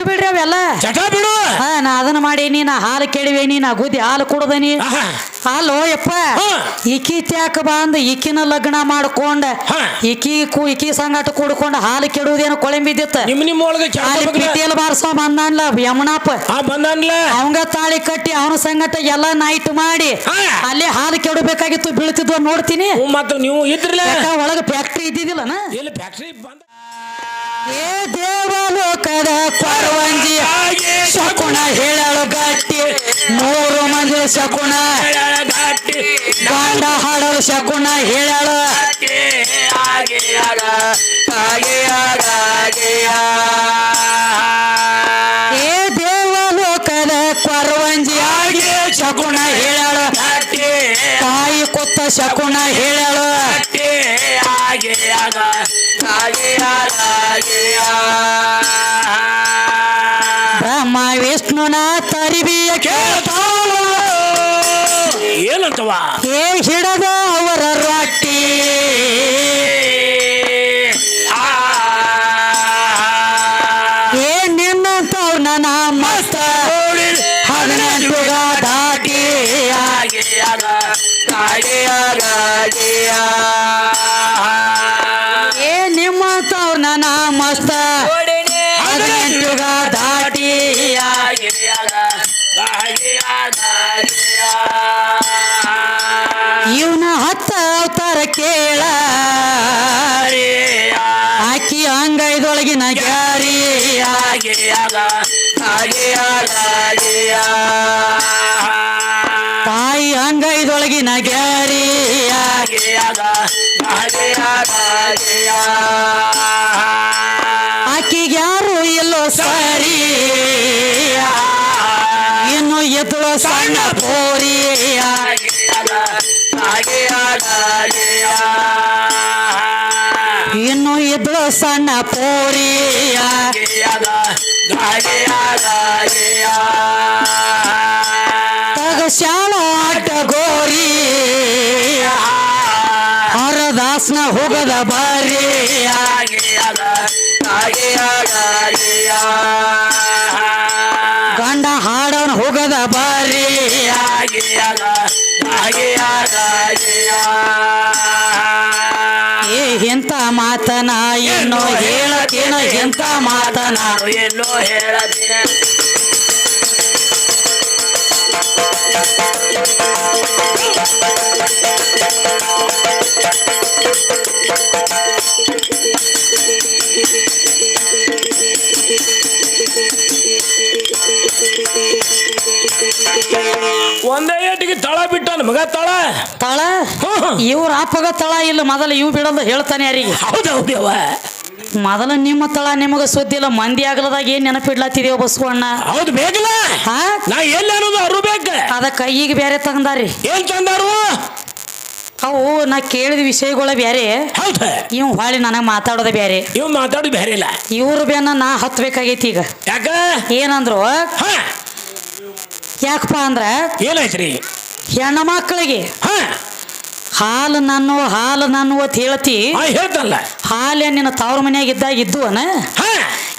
ಬಿಡ್ರಿ ಅವೆಲ್ಲ. ಚಟ ಬಿಡು. ಹಾ ನಾ ಅದನ್ನ ಮಾಡೀನಿ ನಾ ಹಾಲು ಕೇಳಿವೇನಿ ನಾ ಗುದ್ದಿ ಹಾಲು ಕುಡ್ದನಿ ಆಹಾ. ಹಾಲು ಯಪ್ಪ. ಹಾ. ಈಕಿ ತ್ಯಾಕ ಬಂದ್ ಈಕಿನ ಲಗ್ನ ಮಾಡ್ಕೊಂಡ ಹಾ. ಈಕಿ ಕು ಈಕಿ ಸಂಗಾಟ ಕೂಡ್ಕೊಂಡ ಹಾಲು ಕೆಡುವುದೇನು ಕೊಳೆಂಬಿದ್ದಿತ್ತ ನಿಮ್ ನಿಮ್ಮ ಒಳಗೆ ಚಟ ಅಲ್ಲಿ ಬಗ್ಗೆ ಪಿಟಿಯಲ್ ಬಾರ್ಸೋ ಬಂದಾನ್ಲ ಯಮನಪ್ಪ ಆ ಬಂದನ್ಲ. ಅವಂಗ ತಾಳಿ ಕಟ್ಟಿ ಅವನ ಸಂಗಟ ಎಲ್ಲ ನೈಟ್ ಮಾಡಿ ಹಾ. ಅಲ್ಲಿ ಹಾಲು ಕೆಡಬೇಕಾಗಿತ್ತು ಬೀಳ್ತಿದ್ವ ನೋಡ್ತೀನಿ. ಹ್ಞೂ ಮತ್ತ ನೀವು ಇದ್ರಲ್ಲ ಯಾಕ ಒಳಗ ಫ್ಯಾಕ್ಟ್ರಿ ಇದ್ದಿದ್ದಿಲ್ಲನ? ಎಲ್ಲಿ ಫ್ಯಾಕ್ಟ್ರಿ ಬಂದ? ಏ ದೇವಲೋಕದ ಕೊರವಂಜಿ ಶಕುನ ಹೇಳಲು ಗಟ್ಟಿ ಮೂರು ಮಂದಿ ಶಕುನ ಗಂಡ ಹಾಡಲು ಶಕುನ ಹೇಳಲು ಏ ದೇವಲೋಕದ ಕೊರವಂಜಿ ಶಕುನ ಹೇಳಲು ತಾಯಿ ಕೊತ್ತ ಶಕುನ ಹೇಳಲು ಬ್ರಹ್ಮ ವಿಷ್ಣುನ ತರಿವಿಯ ಕೇಳ್ತಾವ ಏನಂತವ? ಏ ಹಿಡದ? ಅಂಗೈದೊಳಗಿನ ಗ್ಯಾರಿ ತಾಯಿ ಅಂಗೈದೊಳಗಿನ ಗ್ಯಾರಿ ಆಕಿಗೆ ಎದ್ದು ಸಣ್ಣ ಪೋರಿ ತಗ ಶಾಲ ಆಟ ಗೋರಿ. ಹರದಾಸ್ನ ಹೋಗದ ಬಾರಿ. ಮಾತನ ಏನೋ ಹೇಳತೇನ ಎಂತ ಮಾತನ? ಎಲ್ಲೋ ಹೇಳದಿನ ಒಂದೇ ಏಟಿಗೆ ತಳ ಬಿಟ್ಟಾನ ಮಗ ತಳ? ತಳ? ಇವ್ರ ಅಪ್ಪಗ ತಳ ಇಲ್ಲ ಮೊದಲ ಇವ್ ಬಿಡಲ್ಲ ಹೇಳ್ತಾನೆ ಯಾರಿಗೆ? ಹೌದೌದೇವ ಮೊದಲ ನಿಮ್ಮ ತಳ ನಿಮಗ ಸುದ್ದಿ ಇಲ್ಲ ಮಂದಿ ಆಗಲದಾಗ ಏನ್ ನೆನಪಿಡ್ಲತ್ತಿದೇವ ಬಸವಣ್ಣ ಹೌದು ಬೇಕಲ್ಲ ನಾ ಎಲ್ಲಿ ಅನ್ನೋದು ಅರು ಬೇಕ. ಅದ ಕೈಯಿಗೆ ಬೇರೆ ತಗಂದಾರಿ ಏನ್ ತಂದಾರು ಅವು ನಾ ಕೇಳಿದ ವಿಷಯಗಳ ಬೇರೆ ಹೌದ. ಇವ್ ಹೊಳಿ ನನಗೆ ಮಾತಾಡೋದ ಬೇರೆ ಇವ್ ಮಾತಾಡಿ ಬೇರೆ ಇಲ್ಲ. ಇವ್ರ ಬೇನ ನಾ ಹತ್ಬೇಕಾಗೈತಿ ಈಗ. ಯಾಕ? ಏನಂದ್ರು? ಹಾ. ಯಾಕಪ್ಪ ಅಂದ್ರ? ಏನಾಯ್ತ್ರಿ ಹೆಣ್ಣು ಮಕ್ಕಳಿಗೆ ಹಾ. ಹಾಲು ನಾನು ಹಾಲು ನಾನು ಅಂತ ಹೇಳ್ತಿ. ಹಾ ಹೇಳ್ತಲ್ಲ. ಹಾಲೆ ನಿನ್ನ ತವ್ರ ಮನ್ಯಾಗ ಇದ್ದಾಗ ಇದ್ದುವನ? ಹಾ.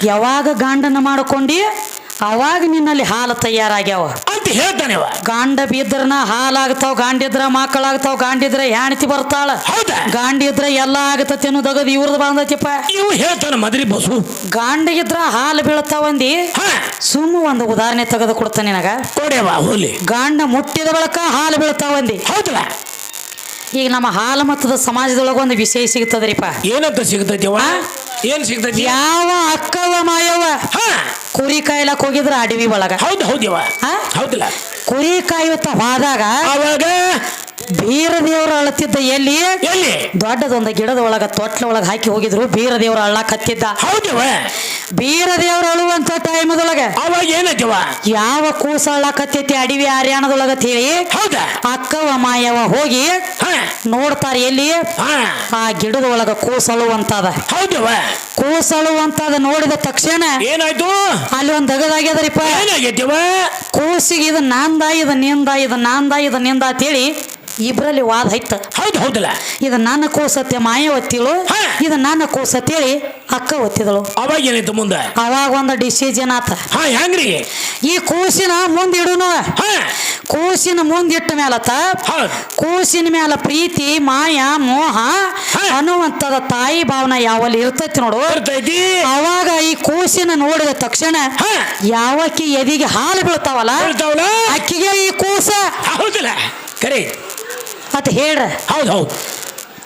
ಯಾವಾಗ ಗಂಡನ ಮಾಡ್ಕೊಂಡಿ? ಅವಾಗ ನಿನ್ನಲ್ಲಿ ಹಾಲು ತಯಾರಾಗ್ಯಾವ. ಅಂತ ಹೇಳ್ತಾನೆ ಗಾಂಡ ಬಿದ್ರನ ಹಾಲಾಗ್ತಾವ ಗಾಂಡಿದ್ರ ಮಕ್ಕಳಾಗ್ತಾವ ಗಾಂಡಿದ್ರ ಹೆಣತಿ ಬರ್ತಾಳ. ಹೌದಾ? ಗಾಂಡಿದ್ರ ಎಲ್ಲ ಆಗತತಿ ಅನ್ನೋದಾಗ ಇವ್ರದ್ದು ಬಂದತಿಪ್ಪ. ಇವು ಹೇಳ್ತಾನೆ ಮದ್ರಿ ಬಸು. ಗಾಂಡಿಗಿದ್ರ ಹಾಲು ಬೀಳ್ತಾವಂದಿ? ಅಂದಿ ಸುಮ್ಮ ಒಂದು ಉದಾಹರಣೆ ತೆಗೆದು ಕೊಡ್ತಾನೆ ನಿನಗ ಕೊಡೆವಾ ಹೋಲಿ. ಗಾಂಡ ಮುಟ್ಟಿದ ಬಳಕ ಹಾಲು ಬೀಳ್ತಾವಂದಿ. ಹೌದಲ್ಲ ಈಗ ನಮ್ಮ ಹಾಲು ಮತ್ತದ ಸಮಾಜದೊಳಗ ಒಂದು ವಿಷಯ ಸಿಗ್ತದ್ರಿಪ್ಪ. ಏನಂತ ಸಿಗ್ತೈತಿ ಏನ್ ಸಿಗ್ತೈತಿ? ಯಾವ ಅಕ್ಕವ ಮಾಯವ ಹಾ. ಕುರಿ ಕಾಯ್ಲಕ್ ಹೋಗಿದ್ರ ಅಡವಿ ಒಳಗ. ಹೌದು ಹೌದ್ಯವ ಹೌದಿಲ್ಲ ಹೌದಲ್ಲ. ಕುರಿ ಕಾಯುತ್ತ ಹೋದಾಗ ಅವಾಗ ಬೀರ ಅಳತ್ತಿದ್ದ ಅಳತಿದ್ದ ಎಲ್ಲಿ? ಎಲ್ಲಿ? ದೊಡ್ಡದೊಂದು ಗಿಡದ ಒಳಗ ತೊಟ್ಲ ಒಳಗ ಹಾಕಿ ಹೋಗಿದ್ರು ಬೀರ ದೇವ್ರ ಅಳ್ಳಕ್ ಹತ್ತಿದ್ದ. ಹೌದಿವ? ಬೀರ ದೇವ್ರ ಅಳುವಂತ ಟೈಮದೊಳಗ ಅವಾಗ ಯಾವ ಕೂಸ ಅಳ್ಳಕತ್ತೈತಿ ಅಡವಿ ಹರ್ಯಾಣದೊಳಗ ಹೇಳಿ ಹೌದಾ? ಅಕ್ಕವ ಮಾಯವ ಹೋಗಿ ನೋಡ್ತಾರ ಎಲ್ಲಿ? ಆ ಗಿಡದ ಒಳಗ ಕೂಸಳುವಂತದ ಹೌದಿವ? ಕೂಸಳುವಂತದ ನೋಡಿದ ತಕ್ಷಣ ಏನಾಯ್ತು? ಅಲ್ಲಿ ಒಂದ್ ದಗದಾಗ್ಯದ್ರಿಪ್ಪ ಏನಾಗೈತಿವ ಕೂಸಿಗೆ ಇದು ನಾಂದ ಇದು ನಿಂದ ಇದು ನಾಂದ ಇದು ನಿಂದ ಅಂತೇಳಿ ಇಬ್ರಲ್ಲಿ ವಾದ ಐತ ಹೌದು ಹೌದಲ್ಲ? ಇದು ನನ್ನ ಕೂಸತ್ತೆ ಮಾಯ ಒತ್ತಿಳು ಹಾ. ಇದು ನನ್ನ ಕೂಸತ್ತೇಳಿ ಅಕ್ಕ ಒತ್ತಿದಳು. ಅವಾಗ ಏನಾಯ್ತು ಮುಂದೆ? ಅವಾಗ ಒಂದು ಡಿಸಿಷನ್ ಆತ. ಹಾ ಹೆಂಗ್ರಿ? ಈ ಕೂಸಿನ ಮುಂದೆ ಇಡುನು. ಹಾ. ಕೂಸಿನ ಮುಂದಿಟ್ಟ ಮೇಲತ್ತ ಹೌದು ಕೂಸಿನ ಮೇಲೆ ಪ್ರೀತಿ ಮಾಯ ಮೋಹ ಹಾ. ಅನ್ನುವಂಥದ ತಾಯಿ ಭಾವನೆ ಯಾವಲ್ಲಿ ಇರ್ತೈತಿ ನೋಡು. ಬರ್ತೈತಿ ಅವಾಗ ಈ ಕೂಸಿನ ನೋಡಿದ ತಕ್ಷಣ ಹಾ. ಯಾವಕ್ಕಿ ಎದಿಗೆ ಹಾಲು ಬೀಳ್ತಾವಲ್ಲ? ಅಕ್ಕಿಗೆ ಈ ಕೂಸ. ಹೌದಲ್ಲ? ಕರೆ ಅಂತ ಹೇಳ್ರ. ಹೌದು ಹೌದು.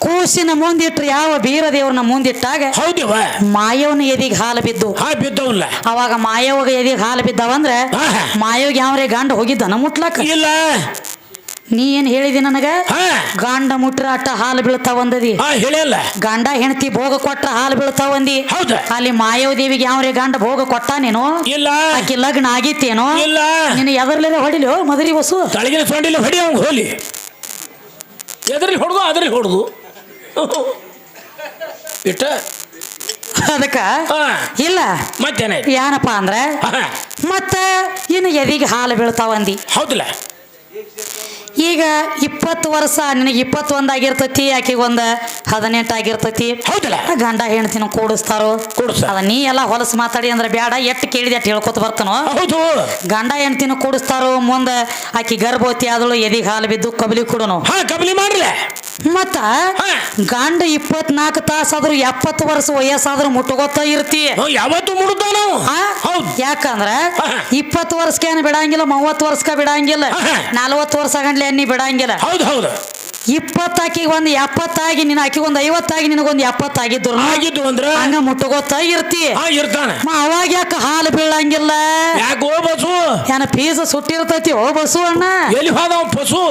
ಕೂಸಿನ ಮುಂದಿಟ್ರು ಯಾವ ಬೀರ ದೇವ್ರನ್ನ ಮುಂದಿಟ್ಟಾಗ ಹೌದವ ಮಾಯವನ ಎದಿಗೆ ಹಾಲು ಬಿದ್ದು. ಹಾ ಬಿದ್ದವಲ್ಲ ಅವಾಗ ಮಾಯವಾಗ ಎದಿಗೆ ಹಾಲು ಬಿದ್ದಾವಂದ್ರ ಮಾಯೋಗ ಯಾವರೆ ಗಂಡ ಹೋಗಿದ್ದನ ಮುಟ್ಲಕ್ಕ? ಇಲ್ಲ. ನೀ ಏನ್ ಹೇಳಿದಿ ನನಗ? ಹಾ. ಗಂಡ ಮುಟ್ರ ಅಟ್ಟ ಹಾಲು ಬೀಳ್ತಾವಂದದಿ ಹಾ ಹೇಳಿಲ್ಲ ಗಂಡ ಹೆಂಡತಿ ಭೋಗ ಕೊಟ್ರ ಹಾಲು ಬೀಳ್ತಾವಂದಿ ಹೌದ. ಅಲ್ಲಿ ಮಾಯವ ದೇವಿಗೆ ಯಾವ್ರೆ ಗಂಡ ಭೋಗ ಕೊಟ್ಟ ನೀನು ಇಲ್ಲ. ಆಕಿ ಲಗ್ನ ಆಗಿತ್ತೇನೋ? ಇಲ್ಲ. ನಿನ್ನ ಎದರ್ಲೆಲ್ಲ ಹೊಡಿಲು ಮದರಿ ಬಸ್ಸು ತಳಗಿನ ಸೊಂಡಿಲ್ಲ ಹೊಡಿ ಅವ್ನು ಹೋಲಿ. ಎದ್ರಲ್ಲಿ ಹೊಡೆದು ಅದ್ರಲ್ಲಿ ಹೊಡೆದು. ಇಟ್ಟ? ಅದಕ್ಕ? ಇಲ್ಲ. ಮತ್ತೇನಾಯ್ತು ಏನಪ್ಪ ಅಂದ್ರೆ? ಮತ್ತೆ ಮತ್ತ ಇನ್ನು ಎದಿಗೆ ಹಾಲು ಬೀಳ್ತಾವಂದಿ ಹೌದಲ್ಲ. ಈಗ ಇಪ್ಪತ್ತು ವರ್ಷ ನಿನಗೆ ಇಪ್ಪತ್ತೊಂದು ಆಗಿರ್ತೈತಿ ಆಕೆಗೆ ಒಂದು ಹದಿನೆಂಟು ಆಗಿರ್ತೈತಿ. ಹೌದಲ್ಲ. ಗಂಡ ಹೆಣ್ತಿನ ಕೂಡಿಸ್ತಾರೋ? ಕೂಡಿಸ್ತಾರ. ಅದ ನೀ ಎಲ್ಲ ಹೊಲಸು ಮಾತಾಡಿ ಅಂದ್ರೆ ಬೇಡ ಎಟ್ಟು ಕೇಳಿದೆ ಅಟ್ ಹೇಳ್ಕೊತ ಬರ್ತಾನೋ? ಹೌದು. ಗಂಡ ಹೆಣ್ತಿನ ಕೂಡಿಸ್ತಾರೋ ಮುಂದೆ ಆಕಿ ಗರ್ಭವತಿ ಆದಳು ಎದಿಗೆ ಹಾಲು ಬಿದ್ದು ಕಬಲಿ ಕೊಡೋನು. ಹಾ ಕಬಲಿ ಮಾಡ್ರಲ್ಲ ಮತ್ತ. ಗಂಡ ಇಪ್ಪತ್ನಾಲ್ಕು ಆದ್ರೂ ಎಪ್ಪತ್ತು ವರ್ಷ ವಯಸ್ಸಾದ್ರೂ ಮುಟ್ಟುಗೊತ್ತ ಇರ್ತಿ. ಯಾವತ್ತು ಮುಡುತ್ತಾವ ನಾವು ಹೌದು. ಯಾಕಂದ್ರ. ಇಪ್ಪತ್ತು ವರ್ಷಕ್ಕೆ ಏನು ಬಿಡಂಗಿಲ್ಲ ಮೂವತ್ತು ವರ್ಷಕ್ಕೆ ಬಿಡಂಗಿಲ್ಲ. ನಲ್ವತ್ತು ವರ್ಷ ಗಂಟ್ಲೆ ಎಣ್ಣಿ ಬಿಡಂಗಿಲ್ಲ. ಹೌದು ಹೌದು. ಇಪ್ಪತ್ತಾಕಿಗೆ ಒಂದು ಎಪ್ಪತ್ತಾಗಿ ನಿನ್ನ ಆಕಿಗೆ ಒಂದು ಐವತ್ತಾಗಿ ನಿನಗೊಂದು ಎಪ್ಪತ್ತಾಗಿದ್ರು ಆಗಿದ್ದು ಅಂದ್ರೆ? ಹಂಗ ಮುಟ್ಟುಗೊತ್ತ ಇರ್ತಿ. ಇರ್ತಾನ. ಅವಾಗ ಯಾಕೆ ಹಾಲು ಬೀಳಂಗಿಲ್ಲ? ಯಾಕೋ ಬಸು? ಏನ ಫೀಸ್ ಸುಟ್ಟಿರ್ತೈತಿ ಓ ಬಸು ಅಣ್ಣ. ಎಲ್ಲಿ ಹೋದ ಪಶು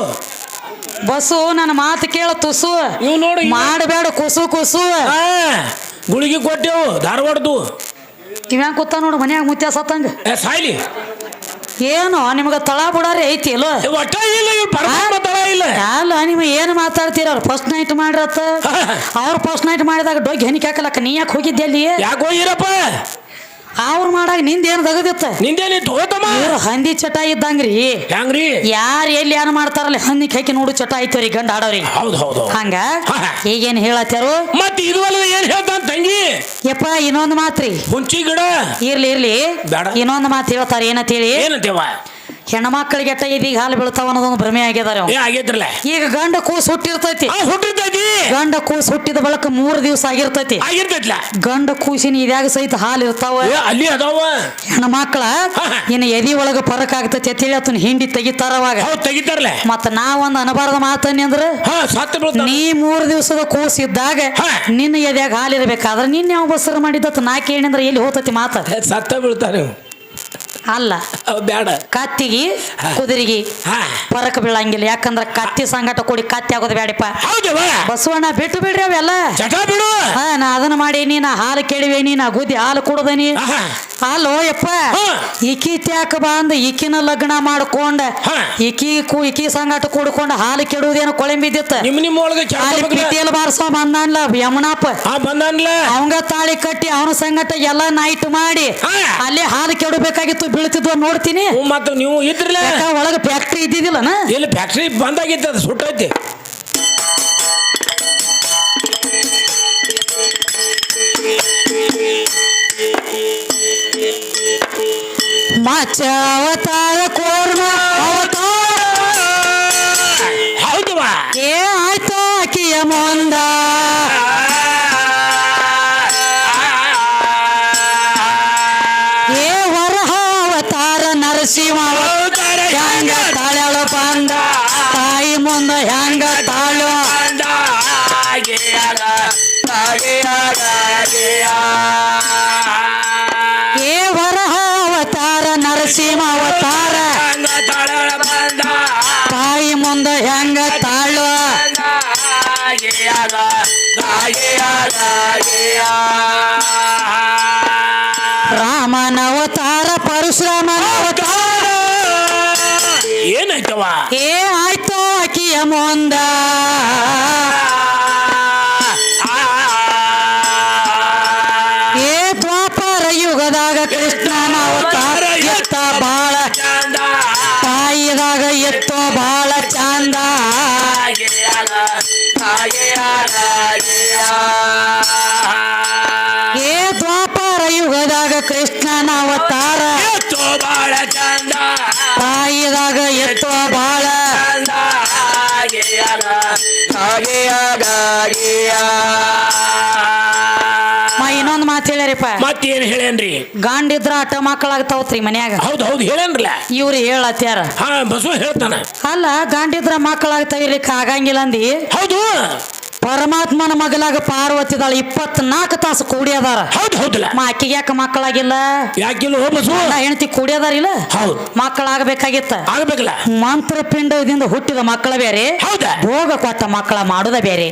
ಬಸ್ಸು ನನ್ನ ಮಾತು ಕೇಳ ತುಸು. ಇವ್ ನೋಡಿ ಮಾಡಬೇಡ ಕುಸು ಕುಸು. ಆ, ಗುಳಿಗೆ ಕೊಟ್ಟೆವು ಧಾರವಾಡದು ಇವ್ಯಾ ಕೂತ ನೋಡು ಮನ್ಯಾಗ ಮುತ್ಯ ಸತ್ತಂಗ ಏ ಸಾಯ್ಲಿ. ಏನು ನಿಮ್ಗೆ ತಳ ಬಿಡಾರಿ ಐತಿ ಅಲ್ಲ? ಏ, ಒಟ್ಟ ಇಲ್ಲ ಇವ್ ಪರಮಾತ್ಮ ತಳ ಇಲ್ಲ. ಅಲ್ಲ ನಿಮ್ಮ ಏನು ಮಾತಾಡ್ತೀರ ಅವ್ರು ಫಸ್ಟ್ ನೈಟ್ ಮಾಡ್ರತ್ತ? ಅವ್ರು ಫಸ್ಟ್ ನೈಟ್ ಮಾಡಿದಾಗ ಡೊಗ್ ಹೆಣಿಕೆ ಹಾಕಲಕ್ಕ ನೀ ಯಾಕೆ ಹೋಗಿದ್ದೆ ಅಲ್ಲಿ? ಯಾಕೆ ಇರಪ್ಪ ಅವ್ರು ಮಾಡಾಗ ನಿಂದ ಏನು ತಗದಿತ್ತ ನಿಂದೇನಿ ತಗೋತಮ್ಮ ಇವ್ರು ಹಂದಿ ಚಟ ಇದ್ದಂಗ್ರಿ. ಹೆಂಗ್ರಿ? ಯಾರು ಎಲ್ಲಿ ಏನು ಮಾಡ್ತಾರಲ್ಲ ಹಂದಿ ಹಾಕಿ ನೋಡು ಚಟ ಐತವ್ರಿ ಗಂಡ ಆಡೋರಿ. ಹೌದು ಹೌದು ಹಂಗ? ಈಗೇನ್ ಹೇಳತ್ತಾರು ಮತ್ತೆ ಇದು ಅಲ್ಲ ಏನ್ ಹೇಳ್ತಾನ ತಂಗಿ? ಯಪ್ಪ ಇನ್ನೊಂದು ಮಾತ್ರಿ. ಹುಂಚಿ ಗಿಡ? ಇರ್ಲಿ ಇರ್ಲಿ. ಬೇಡ. ಇನ್ನೊಂದು ಮಾತು ಹೇಳ್ತಾರ ಏನಂತೇಳಿ? ಏನಂತೇವ? ಹೆಣ್ಮಕ್ಳಿಗೆ ಮಕ್ಕಳಿಗೆ ಇದೀಗ ಹಾಲು ಬೀಳ್ತಾವ ಅನ್ನೋದೊಂದು ಭ್ರಮೆ ಆಗ್ಯದಾರ ಏ ಆಗೈತ್ರಲ್ಲ ಈಗ ಗಂಡ ಕೂಸು ಹುಟ್ಟಿರ್ತೈತಿ. ಆ ಹುಟ್ಟಿರ್ತೈತಿ? ಗಂಡ ಕೂಸು ಹುಟ್ಟಿದ ಬಳಕ ಮೂರು ದಿವಸ ಆಗಿರ್ತೈತಿ. ಆಗಿರ್ತೈತ್ಲ? ಗಂಡ ಕೂಸಿನ ಇದ್ಯಾಗ ಸಹಿತ ಹಾಲು ಇರ್ತಾವ? ಏ ಅಲ್ಲಿ ಅದಾವ? ಹೆಣ್ಮಕ್ಳ. ಇನ್ನು ಎದಿ ಒಳಗ ಫರಕ್ ಆಗ್ತೈತಿ ಅಂತೇಳಿ ಅದನ್ನ ಹಿಂಡಿ ತೆಗಿತಾರ ಅವಾಗ. ಹೌದ್ ತೆಗಿತಾರಲ್ಲ ಮತ್ತ ನಾವೊಂದು ಅನಬಾರದ ಮಾತನ್ನಿ ಅಂದ್ರೆ ಹಾ ಸತ್ತ ನೀ ಮೂರು ದಿವಸದ ಕೂಸು ಇದ್ದಾಗ ಹಾ. ನಿನ್ನ ಎದ್ಯಾಗ ಹಾಲು ಇರ್ಬೇಕಾದ್ರೆ ನಿನ್ನ ಯಾವ ಬಸರ ಮಾಡಿದ್ದ ನಾ ಕೇಳಿಂದ್ರ ಎಲ್ಲಿ ಹೋತತಿ ಮಾತ? ಸತ್ತ ಬೀಳ್ತಾರೆ ಇವು. ಅಲ್ಲ. ಬೇಡ ಕತ್ತಿಗೆ ಪರಕ್ ಕುದುರೆಗಿ. ಹಾ. ಫರಕ್ ಬೀಳಂಗಿಲ್ಲ. ಯಾಕಂದ್ರ ಕತ್ತಿ ಸಂಗಟ ಕೂಡಿ ಕತ್ತಿ ಆಗೋದು ಬೇಡಪ್ಪ ಬಸವಣ್ಣ ಬಿಟ್ಟು ಬಿಡ್ರಿ ಅವೆಲ್ಲ ಹಾ ನಾ ಅದನ್ನ ಮಾಡೀನಿ ನಾ ಹಾಲು ಕೇಳಿವೇನಿ ನಾ ಗುದ್ದಿ ಹಾಲು ಕುಡ್ದನಿ. ಹಾಲೋ ಅಲ್ಲೋ ಯಪ್ಪ. ಇಕಿ ಈಕಿ ತ್ಯಾಕ ಬಂದ ಈಕಿನ ಲಗ್ನ ಮಾಡ್ಕೊಂಡ ಇಕಿ ಈಕಿ ಕು ಈಕಿ ಸಂಗಟ ಕೂಡ್ಕೊಂಡ ಹಾಲು ಕೆಡುವುದೇನು ಕೊಳೆಂಬಿದ್ದಿತ್ತ. ಬಾರ್ಸೋ ಬಂದಾನ್ಲ ಯಮನಪ್ಪ ಬಂದನ್ಲ. ಅವಂಗ ತಾಳಿ ಕಟ್ಟಿ ಅವನ ಸಂಗಟ ಎಲ್ಲ ನೈಟ್ ಮಾಡಿ. ಅಲ್ಲಿ ಹಾಲು ಕೆಡಬೇಕಾಗಿತ್ತು ಬೀಳ್ತಿದ್ವ ನೋಡ್ತೀನಿ. ಮತ್ತೆ ನೀವು ಇದ್ರಲ್ಲ. ಒಳಗ ಫ್ಯಾಕ್ಟ್ರಿ ಇದ್ದಿದ್ದಿಲ್ಲನ? ಇಲ್ಲಿ ಫ್ಯಾಕ್ಟ್ರಿ ಬಂದಾಗಿತ್ತು ಅದು ಸುಟ್ಟೈತಿ ಮಾಚ ಅವತಾರ ನರಸಿಂಹ ಅವತಾರ ಹೆಂಗ ತಾಳ್ಯಾಳ ಬಂದ ತಾಯಿ ಮುಂದ ಹೆಂಗ ತಾಳು ಏ ವರಹ ಅವತಾರ ನರಸಿಂಹ ಅವತಾರ. ತಾಯಿ ಮುಂದ ಹೆಂಗ ತಾಳು ರಾಮನ ಅವತಾರ ಪರಶುರಾಮನ ಅವತಾರ. ಏನಾಯ್ತವ ಏ ಆಯ್ತು ಆಕಿಯ ಮುಂದ. ಹೇಳ್ಯಾರಿಪ್ಪ ಮತ್ತೇನ್ ಹೇಳೇನ್ರಿ ಗಾಂಡಿದ್ರ ಅಟ ಮಕ್ಕಳಾಗ್ತಾವತ್ರಿ ಮನ್ಯಾಗ. ಹೌದು ಹೌದು ಹೇಳೇನ್ರಲ್ಲ ಇವ್ರು ಹೇಳತ್ಯಾರ. ಹಾ ಬಸವ ಹೇಳ್ತಾನ. ಅಲ್ಲ ಗಾಂಡಿದ್ರ ಮಕ್ಕಳಾಗ್ತಾವ ಇರ್ಲಿಕ್ಕೆ ಆಗಂಗಿಲ್ಲ ಅಂದಿ ಹೌದು. ಪರಮಾತ್ಮನ ಮಗಲಾಗ ಪಾರ್ವತಿದಾಳ ಇಪ್ಪತ್ನಾಲ್ಕು ತಾಸು ಕೂಡಿಯದಾರ. ಹೌದು ಹೌದಲ್ಲ ಆಕಿಗೆ ಯಾಕೆ ಮಕ್ಕಳಾಗಿಲ್ಲ? ಯಾಕಿಲ್ಲ ಹೋ ಬಸವ ನಾ ಹೆಣ್ತಿ ಕೂಡಿಯದಾರಿಲ್ಲ? ಹೌದು. ಮಕ್ಕಳಾಗಬೇಕಾಗಿತ್ತ? ಮಂತ್ರ ಪಿಂಡದಿಂದ ಹುಟ್ಟಿದ ಮಕ್ಕಳ ಬೇರೆ. ಹೌದಾ. ಭೋಗ ಕೊಟ್ಟ ಮಕ್ಕಳ ಮಾಡುದ ಬೇರೆ.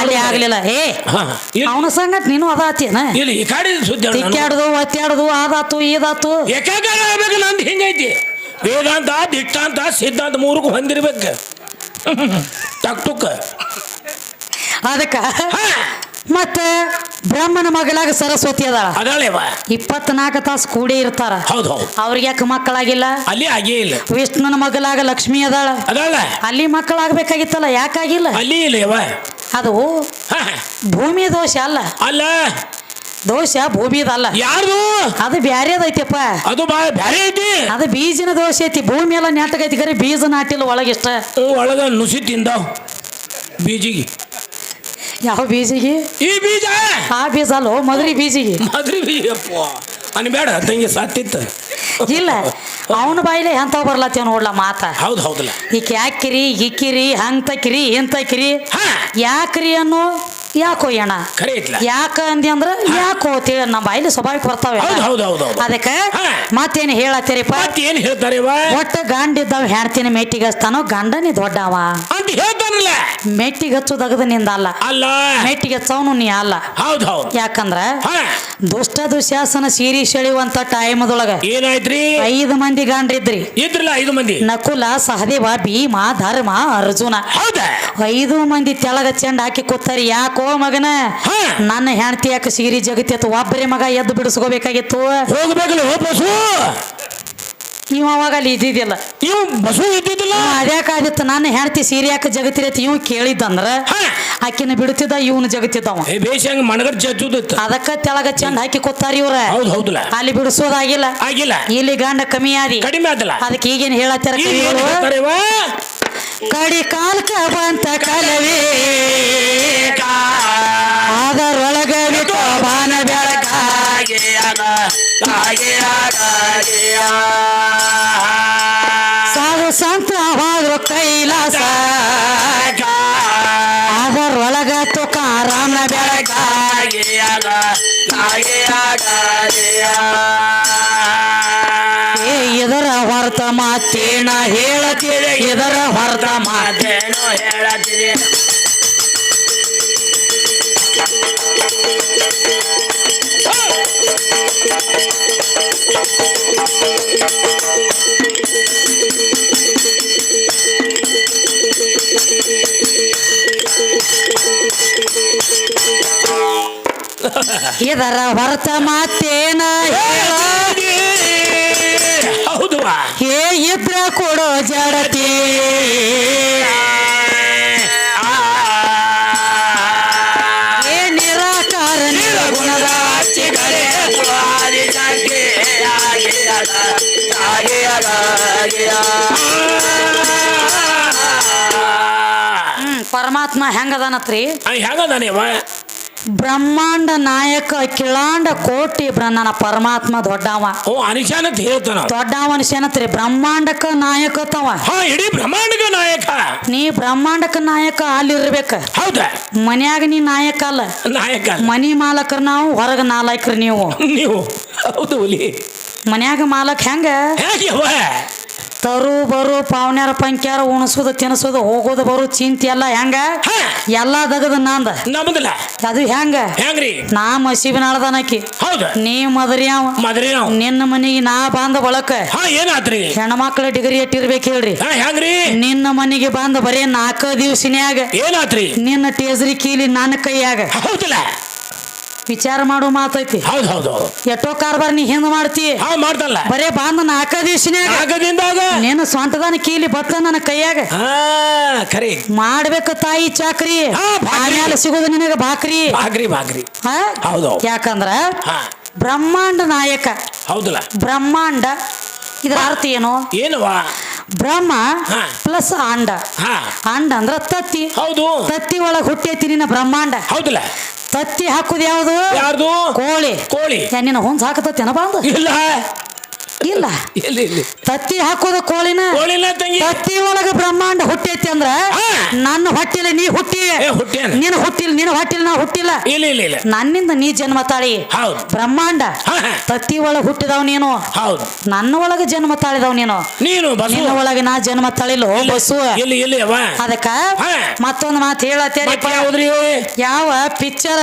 ಅಲ್ಲಿ ಆಗ್ಲಿಲ್ಲ. ಏ ಹಾ ಇಲ್ಲಿ ಅವನ ಸಂಗತ್ ನೀನು ಅದಾತಿಯನ ಇಲ್ಲಿ ಈ ಕಾಡಿ ಸುದ್ದಿ ಹೇಳ್ ನಾನು. ತಿಕ್ಕಾಡುದು ಒತ್ತಾಡುದು ಆದಾತು ಈದಾತು. ಏಕಾಕಾರ ಹಿಂಗೈತಿ. ವೇದಾಂತ ದಿಟ್ಟಾಂತ ಸಿದ್ಧಾಂತ ಮೂರಕ್ಕೂ ಹೊಂದಿರ್ಬೇಕು. ಟಕ್ ಟುಕ್. ಅದಕ್ಕ ಮತ್ತ ಬ್ರಹ್ಮನ ಮಗಳಾಗ ಸರಸ್ವತಿ ಅದಾಳ. ಅದಾಳೆವ. ಇಪ್ಪತ್ನಾಲ್ಕು ತಾಸು ಕೂಡಿ ಇರ್ತಾರ. ಹೌದು ಹೌದು. ಅವ್ರಿಗೆ ಯಾಕೆ ಮಕ್ಕಳಾಗಿಲ್ಲ? ಅಲ್ಲಿ ಆಗೇ ಇಲ್ಲ. ವಿಷ್ಣುನ ಮಗಳಾಗ ಲಕ್ಷ್ಮಿ ಅದಾಳ. ಅದಾಳ. ಅಲ್ಲಿ ಮಕ್ಕಳಾಗಬೇಕಾಗಿತ್ತಲ್ಲ ಯಾಕಾಗಿಲ್ಲ? ಅಲ್ಲಿ ಇಲ್ಲ ಯವ್ವ. ಅದು ಹಾ, ಭೂಮಿ ದೋಷ ಅಲ್ಲ. ಅಲ್ಲ. ದೋಷ ಭೂಮಿದಲ್ಲ ಯಾರು ಅದು ಬ್ಯಾರೇದೈತಿಪ್ಪ ಅದು ಬಾ ಬ್ಯಾರೆ ಐತಿ. ಅದು ಬೀಜನ ದೋಷ ಐತಿ. ಭೂಮಿ ಎಲ್ಲ ನೆಟ್ಟಗೈತಿ ಕರೆ ಬೀಜ ನಾಟಿಲ್ಲ ಒಳಗಿಷ್ಟ ಹ್ಮ್, ಒಳಗ ನುಸಿ ತಿಂದಾವ್ ಬೀಜಿಗೆ. ಯಾವ ಬೀಜಿಗೆ? ಈ ಬೀಜ ಆ ಬೀಜ ಅಲ್ಲೋ ಮದ್ರಿ ಬೀಜಿಗೆ. ಮದ್ರಿ ಬೀಜಪ್ಪ ಅನ್ಬೇಡ ತಂಗಿ ಸತ್ತಿತ್ತು. ಇಲ್ಲ ಅವನ ಬಾಯಿಲೆ ಎಂತ ಬರ್ಲತ್ತೇವ್ ನೋಡ್ಲ ಮಾತ. ಹೌದು ಹೌದಲ್ಲ ಈಕೆ ಯಾಕಿರಿ ಇಕ್ಕಿರಿ ಹಂಗ್ ತಕಿರಿ ಏನ್ ತಕಿರಿ ಯಾಕ್ರಿ ಅನ್ನೋ? ಯಾಕೋ ಅಣ್ಣ? ಐತ್ಲ ಯಾಕ ಅಂದಿ ಅಂದ್ರ ಯಾಕೋ ಅಂತೇಳಿ ನಮ್ಮ ಬಾಯಿಲಿ ಸ್ವಾಭಾವಿಕ ಬರ್ತಾವೆ ಹೌದು ಹೌದು ಹೌದು ಹೌದು. ಅದಕ್ಕೆ. ಮತ್ತೇನು ಹೇಳತ್ತೀರಿಪ್ಪ? ಮತ್ ಏನ್ ಒಟ್ಟು ಗಂಡ ಇದ್ದಾವೆ ಹೆಣ್ತಿನ ಮೆಟ್ಟಿಗೆ ಹಚ್ತಾನೋ ಗಂಡನಿ ದೊಡ್ಡವ. ಅಂತ ಹೇಳ್ತಾರಲ್ಲ. ಮೆಟ್ಟಿಗೆ ಹಚ್ಚೋದಗದ ನಿಂದ ಅಲ್ಲ. ಅಲ್ಲ. ಮೆಟ್ಟಿಗೆ ಹಚ್ಚವನು ನೀ ಅಲ್ಲ. ಹೌದು ಹೌದು. ಯಾಕಂದ್ರ ಹಾ. ದುಷ್ಟ ದುಶಾಸನ ಸೀರಿ ಸೆಳೆಯುವಂತ ಟೈಮದೊಳಗ ಏನಾಯ್ತ್ರಿ? ಐದು ಮಂದಿ ಗಂಡ್ರಿದ್ರಿ ಇದ್ರಲ್ಲ ಐದು ಮಂದಿ? ನಕುಲ ಸಹದೇವ ಭೀಮ ಧರ್ಮ ಅರ್ಜುನ. ಹೌದಾ? ಐದು ಮಂದಿ ತೆಳಗ ಚೆಂಡ ಹಾಕಿ ಕೂತಾರಿ. ಯಾಕೋ ಮಗನ. ಹಾ. ನನ್ನ ಹೆಂಡತಿ ಯಾಕೆ ಸೀರಿ ಜಗತಿ ಅಥವಾ ಒಬ್ಬರೇ ಮಗ ಎದ್ದು ಬಿಡಿಸ್ಕೋಬೇಕಾಗಿತ್ತು? ಹೋಗ್ಬೇಕಲ್ಲ ಹೋ ಬಸು. ಇವ ಅವಾಗ ಅಲ್ಲಿ ಇದ್ದಿದ್ದಿಲ್ಲ. ಇವ್ ಬಸು ಇದ್ದಿದ್ದಿಲ್ಲ. ಅದ್ಯಾಕಾದಿತ್ತು ನನ್ನ ಹೆಂಡತಿ ಸೀರೆ ಯಾಕೆ ಜಗತ್ತಿರತಿ ಇವ್ ಕೇಳಿದ್ದಂದ್ರ ಕೇಳಿದಂದ್ರೆ ಆಕಿನ ಬಿಡುತ್ತಿದ್ದ ಇವನು ಜಗತ್ತಿದ್ದವ. ಏ ಬೇಷ್ ಹಂಗ ಮಣಗಡ್ ಚಚ್ಚುದಿತ್ತು ಅದಕ್ಕ ತೆಳಗ ಚಂದ ಹಾಕಿ ಕೊತ್ತಾರಿ ಇವ್ರ. ಹೌದು ಹೌದಲ್ಲ ಅಲ್ಲಿ ಬಿಡಿಸೋದಾಗಿಲ್ಲ ಆಗಿಲ್ಲ. ಇಲ್ಲಿ ಗಂಡ ಕಮ್ಮಿ ಆದಿ. ಕಡಿಮೆ ಆದಲ್ಲ. ಅದಕ್ಕೆ ಈಗೇನು ಹೇಳತ್ತಾರ ಕವಿಗಳು? ಹೇಳ್ತಾರೇವ ಕಡಿ ಕಾಲ್ಕ ಬಂತ ಕಲವೇ ಅದರೊಳಗ ಬಿಟ್ಟ ಬಾನ ಬೆಳಕ ಸಾಧು ಸಂತ ಹೋದ್ರು ಕೈಲಾಸ ಅದರೊಳಗ ತುಕಾರಾಮನ ಬೆಳಕ ಏ ಇದರ ಹೊರತ ಮಾತೇನ ಹೇಳತಿದೆ ಇದರ ಹೊರತ ಮಾತೆ. ಇದರ ಹೊರತ ಮಾತೇನ ಹೇಳ ಹೌದು ಏ ಇದ್ರ ಕೊಡೋ ಜಡತಿ ಏ ನಿರಾಕಾರ ನಿರ್ಗುಣದ ಪರಮಾತ್ಮ ಹೆಂಗದಾನತ್ರಿ ಹೆಂಗದಾನೇವ ಬ್ರಹ್ಮಾಂಡ ನಾಯಕ ಕಿಳಾಂಡ ಕೋಟಿ ಬ್ರಹ್ಮನ ನನ್ನ ಪರಮಾತ್ಮ ದೊಡ್ಡವ. ಓ ಅನಿಶಾನ ಅಂತ ಹೇಳ್ತಾನ ದೊಡ್ಡ ಬ್ರಹ್ಮಾಂಡಕ ಬ್ರಹ್ಮಾಂಡಕ್ಕ ನಾಯಕತ್ತವ ಹಾ ಇಡೀ ಬ್ರಹ್ಮಾಂಡಕ ನಾಯಕ. ನೀ ಬ್ರಹ್ಮಾಂಡಕ ನಾಯಕ ಅಲ್ಲಿರ್ಬೇಕ. ಹೌದಾ? ಮನ್ಯಾಗ ನೀ ನಾಯಕ ಅಲ್ಲ. ನಾಯಕ ಮನಿ ಮಾಲಕರು ನಾವು ಹೊರಗ ನಾಲಕರು ನೀವು. ನೀವು. ಹೌದು ಮನ್ಯಾಗ ಮಾಲಕ್ ಹೆಂಗ? ತರು ಬರು ಪಾವನ್ಯಾರ ಪಂಕ್ಯಾರ ಉಣಸೋದು ತಿನ್ಸೋದು ಹೋಗೋದು ಬರು ಚಿಂತೆ ಎಲ್ಲ ಹೆಂಗ? ಎಲ್ಲ ದಗದ ನಂದ. ನಮ್ದಲ್ಲ. ಅದು ಹೆಂಗ? ಹೆಂಗ್ರಿ? ನಾ ಮಸೀಬಿನಾಳ್ದನಕಿ ಹೌದು. ನೀ ಮದರಿ ಅವ. ಮದ್ರಿ ನಾವು ನಿನ್ನ ಮನೆಗೆ ನಾ ಬಂದ ಬಳಕ. ಏನಾದ್ರಿ? ಏನಾತ್ರಿ ಹೆಣ್ಮಕ್ಳ ಡಿಗ್ರಿ ಇಟ್ಟಿರ್ಬೇಕು ಹೇಳ್ರಿ. ಹಾ ಹೆಂಗ್ರಿ? ನಿನ್ನ ಮನೆಗೆ ಬಂದ ಬರೀ ನಾಲ್ಕ ದಿವ್ಸನ್ಯಾಗ. ಏನಾದ್ರಿ? ನಿನ್ನ ಟೇಜ್ರಿ ಕೀಲಿ ನನ್ನ ಕೈಯಾಗ. ಹೌದಲ್ಲ. ವಿಚಾರ ಮಾಡೋ ಮಾತೈತಿ ಹೌದು ಹೌದು ಎಟೋ ಕಾರ್ಬಾರ್ ನೀ ಹಿಂದ ಮಾಡ್ತಿ. ಹಾ ಮಾಡ್ದಲ್ಲ ಬರೇ ಬಂದ ನಾಲ್ಕ ದಿವ್ಸನ್ಯಾಗ. ಆಗದಿಂದಾಗ ನಿನ್ನ ಸ್ವಂತದಾನ ಕೀಲಿ ಬತ್ತ ನನ್ನ ಕೈಯಾಗ. ಹಾ ಖರೆ ಮಾಡ್ಬೇಕು ತಾಯಿ ಚಾಕ್ರಿ. ಆಮೇಲೆ ಸಿಗೋದು ನಿನಗ ಬಾಕ್ರಿ ಬಾಗ್ರಿ ಬಾಗ್ರಿ ಹಾ? ಹೌದು. ಯಾಕಂದ್ರ ಬ್ರಹ್ಮಾಂಡ ನಾಯಕ. ಹೌದಲ್ಲ. ಬ್ರಹ್ಮಾಂಡ. ಇದರ ಅರ್ಥ ಏನು? ಏನವ ಬ್ರಹ್ಮ ಪ್ಲಸ್ ಅಂಡ. ಹಾ. ಅಂಡ ಅಂದ್ರ ತತ್ತಿ. ಹೌದು. ತತ್ತಿ ಒಳಗ್ ಹುಟ್ಟೈತಿ ನಿನ್ನ ಬ್ರಹ್ಮಾಂಡ. ಹೌದಲ್ಲ. ತತ್ತಿ ಹಾಕುದು ಯಾವ್ದು? ಯಾರ್ದು? ಕೋಳಿ. ಕೋಳಿ. ಹೊಂದ್ ನಿನ್ನ ಬಂದು ಇಲ್ಲ. ಇಲ್ಲ. ತತ್ತಿ ಹಾಕೋದು ಕೋಳಿನ? ಕೋಳಿನ ತಂಗಿ? ತತ್ತಿ ಒಳಗ ಬ್ರಹ್ಮಾಂಡ ಹುಟ್ಟೈತಿ ಅಂದ್ರ ಹಾ. ನನ್ನ ಹೊಟ್ಟಿಲ್ಲ ನೀ ಹುಟ್ಟಿ. ಏ ನೀನು ಹುಟ್ಟಿಲ್ಲ ನೀನು ಹೊಟ್ಟಿಲ್ಲ ನಾ ಹುಟ್ಟಿಲ್ಲ. ಇಲ್ಲ ಇಲ್ಲ ಇಲ್ಲ. ನನ್ನಿಂದ ನೀ ಜನ್ಮ ತಾಳಿ. ಹೌದು. ಬ್ರಹ್ಮಾಂಡ ಹಾ, ಹಾ. ತತ್ತಿ ಒಳಗ ಹುಟ್ಟಿದವ್ ನೀನು. ಹೌದು. ನನ್ನ ಒಳಗ ಜನ್ಮ ತಾಳಿದವ್ ನೀನು. ನೀನು ನಿನ್ನ ಒಳಗ ನಾ ಜನ್ಮ ತಾಳಿಲ್ಲ ಬಸ್ಸು ಇಲ್ಲಿ ಇಲ್ಲಿ ಅವ ಅದಕ್ಕ ಹಾ. ಮತ್ತೊಂದು ಮಾತು ಹೇಳತ್ತೇರಿ ಮತ್ತೆ ಯಾವ್ದ್ರಿ ಯಾವ ಪಿಕ್ಚರ್?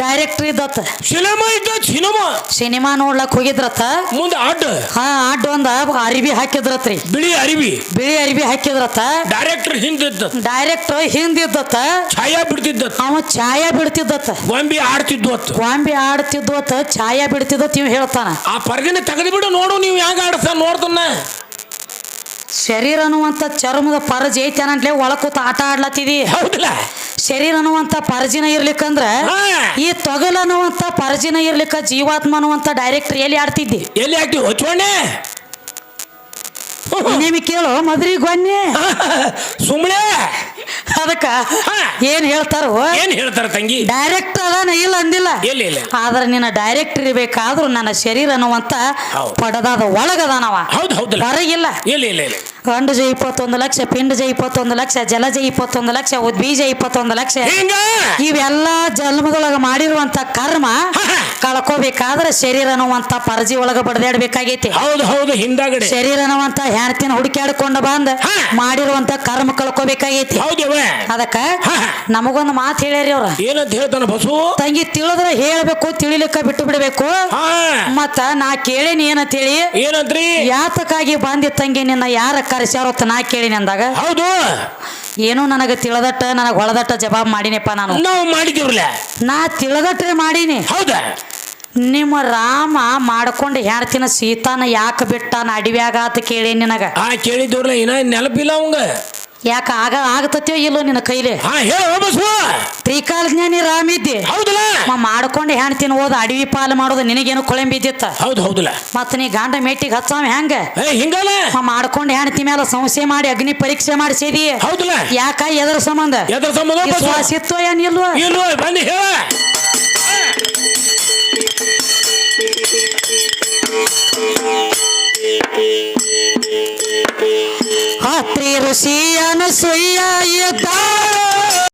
ಡೈರೆಕ್ಟರ್ ಇದ್ದತ್ತ. ಸಿನಿಮಾ ಇದ್ದ ಸಿನಿಮಾ ಸಿನಿಮಾ ನೋಡ್ಲಕ್ ಹೋಗಿದ್ರತ್ತ? ಮುಂದೆ ಅಡ್ಡ. ಹಾ ಅಡ್ಡ ಒಂದ ಅರಿವಿ ಹಾಕಿದ್ರತ್ರಿ. ಬಿಳಿ ಅರಿವಿ. ಬಿಳಿ ಅರಿಬಿ ಹಾಕಿದ್ರತ್ತ? ಡೈರೆಕ್ಟರ್ ಹಿಂದಿದ್ದ ಡೈರೆಕ್ಟರ್ ಹಿಂದಿದ್ದತ್ತ ಛಾಯಾ ಬಿಡ್ತಿದ್ದ ಅವ ಛಾಯಾ ಬಿಡ್ತಿದ್ದತ್ತ. ಗೊಂಬಿ ಆಡ್ತಿದ್ವತ್ ಒಂಬಿ ಗೊಂಬಿ ಆಡ್ತಿದ್ವತ್ತ ಛಾಯಾ ಬಿಡ್ತಿದ್ದತ್ ಇವ್ ಹೇಳ್ತಾನ. ಆ ಪರ್ಗಿನ ತೆಗೆದು ಬಿಡು ನೋಡು ನೀವು ಹೆಂಗ ಆಡ್ತಾನ ನೋಡ್ತಾನ. ಶರೀರ ಅನ್ನುವಂತ ಚರ್ಮದ ಪರಜ್ ಐತೆ ಒಳಕೂತ ಆಟ ಆಡ್ಲತ್ತಿದಿ. ಹೌದಿಲ್ಲ. ಶರೀರ ಅನ್ನುವಂತ ಪರಜಿನ ಇರ್ಲಿಕ್ಕಂದ್ರ. ಈ ತೊಗಲ್ ಅನ್ನುವಂತ ಪರಜಿನ ಇರ್ಲಿಕ್ಕ ಜೀವಾತ್ಮ ಅನ್ನುವಂತ ಡೈರೆಕ್ಟರ್ ಎಲ್ಲಿ ಆಡ್ತಿದ್ದಿ? ಎಲ್ಲಿ ಆಗ್ತೀವಿ ಹೊಚ್ಕೊಂಡೆ ನಿಮಗೆ ಕೇಳು ಮದ್ರಿ ಗೊನ್ನೆ ಸುಮ್ಮನೆ ಅದಕ್ಕ. ಏನ್ ಹೇಳ್ತಾರೋ? ಏನ್ ಹೇಳ್ತಾರ ತಂಗಿ? ಡೈರೆಕ್ಟ್ ಅದಾನ? ಇಲ್ಲ ಅಂದಿಲ್ಲ. ಇಲ್ಲ ಇಲ್ಲ ಆದ್ರೆ ನಿನ್ನ ಡೈರೆಕ್ಟ್ ಇರ್ಬೇಕಾದ್ರೂ ನನ್ನ ಶರೀರ ಅನ್ನುವಂತ. ಪಡದಾದ ಒಳಗದಾನವ. ಹೌದು ಹೌದು ಹೊರಗಿಲ್ಲ. ಇಲ್ಲ ಇಲ್ಲ ಇಲ್ಲ. ಗಂಡುಜ ಇಪ್ಪತ್ತೊಂದು ಲಕ್ಷ ಪಿಂಡ ಜೈ ಇಪ್ಪತ್ತೊಂದು ಲಕ್ಷ ಜಲ ಜೈ ಇಪ್ಪತ್ತೊಂದು ಲಕ್ಷ ಉದ್ಬೀಜ ಇಪ್ಪತ್ತೊಂದು ಲಕ್ಷ. ಇವೆಲ್ಲ ಜನ್ಮದೊಳಗ ಮಾಡಿರುವಂತ ಕರ್ಮ. ಕಳ್ಕೋಬೇಕಾದ್ರೆ ಶರೀರ ಅನ್ನುವಂತ ಪರಜಿ ಒಳಗ ಬಡದಾಡ್ಬೇಕಾಗೈತಿ. ಹೌದು ಹೌದು ಹಿಂದಾಗಡೆ. ಶರೀರ ಅನ್ನುವಂತ ಹೆಣ್ತಿನ ಹುಡುಕ್ಯಾಡ್ಕೊಂಡ ಬಂದ. ಮಾಡಿರುವಂತ ಕರ್ಮ ಕಳ್ಕೋಬೇಕಾಗೈತಿ. ಅದಕ್ಕ. ನಮಗೊಂದು ಮಾತು ಹೇಳ್ಯಾರಿ ಅವ್ರ. ಏನಂತ ಹೇಳ್ತಾನ ಬಸು? ತಂಗಿ ತಿಳಿದ್ರೆ ಹೇಳ್ಬೇಕು ತಿಳಿಲಿಕ್ಕ ಬಿಟ್ಟು ಬಿಡಬೇಕು. ಮತ್ತ ನಾ ಕೇಳೇನಿ ಏನಂತ ಹೇಳಿ? ಏನಂತ್ರಿ? ಯಾತಕ್ಕಾಗಿ ಬಂದಿ ತಂಗಿ ನಿನ್ನ ಯಾರ ಕರೆಸ್ಯಾರತ್ತ ನಾ ಕೇಳಿನಿ ಅಂದಾಗ ಹೌದು. ಏನೋ ನನಗೆ ತಿಳದಟ್ಟ ನನಗೆ ಹೊಳದಟ್ಟ ಜವಾಬ್ ಮಾಡಿನಪ್ಪ ನಾನು. ನಾವು ನಾ ತಿಳದಟ್ರೆ ಮಾಡೀನಿ. ಹೌದಾ? ನಿಮ್ಮ ರಾಮ ಮಾಡ್ಕೊಂಡು ಹೆಣ್ತಿನ ಸೀತಾನ ಯಾಕೆ ಬಿಟ್ಟ ನಾ ಅಡಿವ್ಯಾಗ ಅಂತ ಕೇಳಿ ನಿನಗ. ಆ ಕೇಳಿದವ್ರಲ್ಲ ಇನ್ನ ನೆನಪಿಲ್ಲ ಅವಂಗ. ಯಾಕ ಆಗ ಆಗತತ್ಯೋ ಇಲ್ಲೋ ನಿನ್ನ ಕೈಲಿ? ಹಾ ಹೇಳ ತ್ರಿಕಾಲ ಜ್ಞಾನಿ ರಾಮ ಇದ್ದಿ ಹೌದಲ್ಲ ಮಾಡ್ಕೊಂಡು ಹೆಣ್ತಿನ ಹೋದ ಅಡವಿ ಪಾಲು ಮಾಡೋದು ನಿನಗೇನು ಕೊಳೆಂಬಿದ್ದಿತ್ತ ಹೌದು ಹೌದಲ್ಲ. ಮತ್ತ ನೀ ಗಾಂಡ ಮೇಟಿಗೆ ಹಚ್ಚಾವ ಹೆಂಗ? ಹಿಂಗಲ್ಲ? ಮಾಡ್ಕೊಂಡು ಹೆಣ್ತಿ ಮೇಲೆ ಸಂಶಯ ಮಾಡಿ ಅಗ್ನಿ ಪರೀಕ್ಷೆ ಮಾಡಿಸಿದಿ ಹೌದಲ್ಲ? ಯಾಕ ಎದರ ಸಂಬಂಧ? ಎದ್ರ ಸಂಬಂಧ ಇಲ್ವ? ಹೇಳ. ಹತ್ರಿ ಋಷಿ ಅನಸೂಯ